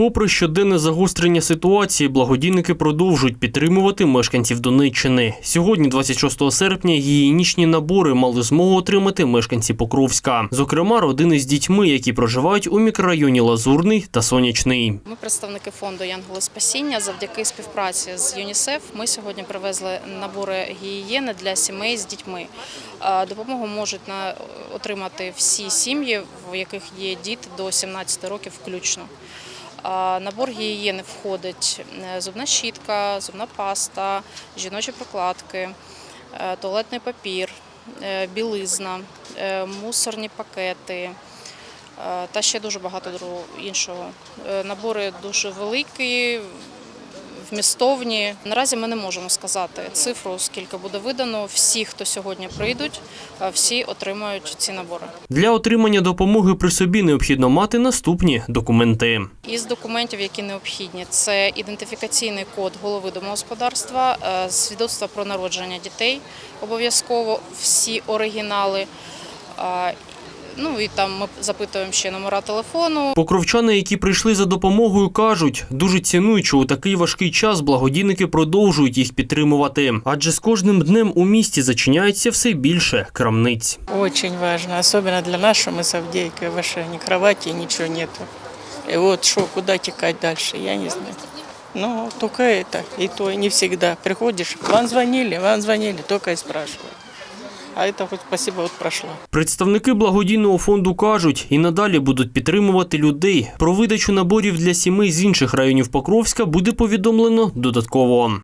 Попри щоденне загострення ситуації, благодійники продовжують підтримувати мешканців Донеччини. Сьогодні, 26 серпня, гігієнічні набори мали змогу отримати мешканці Покровська. Зокрема, родини з дітьми, які проживають у мікрорайоні Лазурний та Сонячний. Ми представники фонду Янголи Спасіння. Завдяки співпраці з ЮНІСЕФ ми сьогодні привезли набори гігієни для сімей з дітьми. Допомогу можуть отримати всі сім'ї, в яких є діти до 17 років включно. Е, Набор гігієни входить е, зубна щітка, зубна паста, жіночі прокладки, е, туалетний папір, е, білизна, мусорні пакети, та ще дуже багато іншого. Набори дуже великі, вмістовні. Наразі ми не можемо сказати цифру, скільки буде видано. Всі, хто сьогодні прийдуть, е, всі отримають ці набори. Для отримання допомоги при собі необхідно мати наступні документи. Із документів, які необхідні, це ідентифікаційний код голови домогосподарства, е, свідоцтво про народження дітей, обов'язково всі оригінали. Ну і там ми запитуємо ще номера телефону. Покровчани, які прийшли за допомогою, кажуть, дуже цінують, що у такий важкий час благодійники продовжують їх підтримувати. Адже з кожним днем у місті зачиняється все більше крамниць. Очень важно, особенно для нас, что мы с Авдеевкой, вашей ни кровати, ничего нету. И вот что, куда текать дальше, я не знаю. Ну, только это, и то не всегда. Приходишь, вам звонили, вам звонили, только и спрашивают. А это хоть спасибо, вот прошло. Представники благодійного фонду кажуть, і надалі будуть підтримувати людей. Про видачу наборів для сімей з інших районів Покровська буде повідомлено додатково.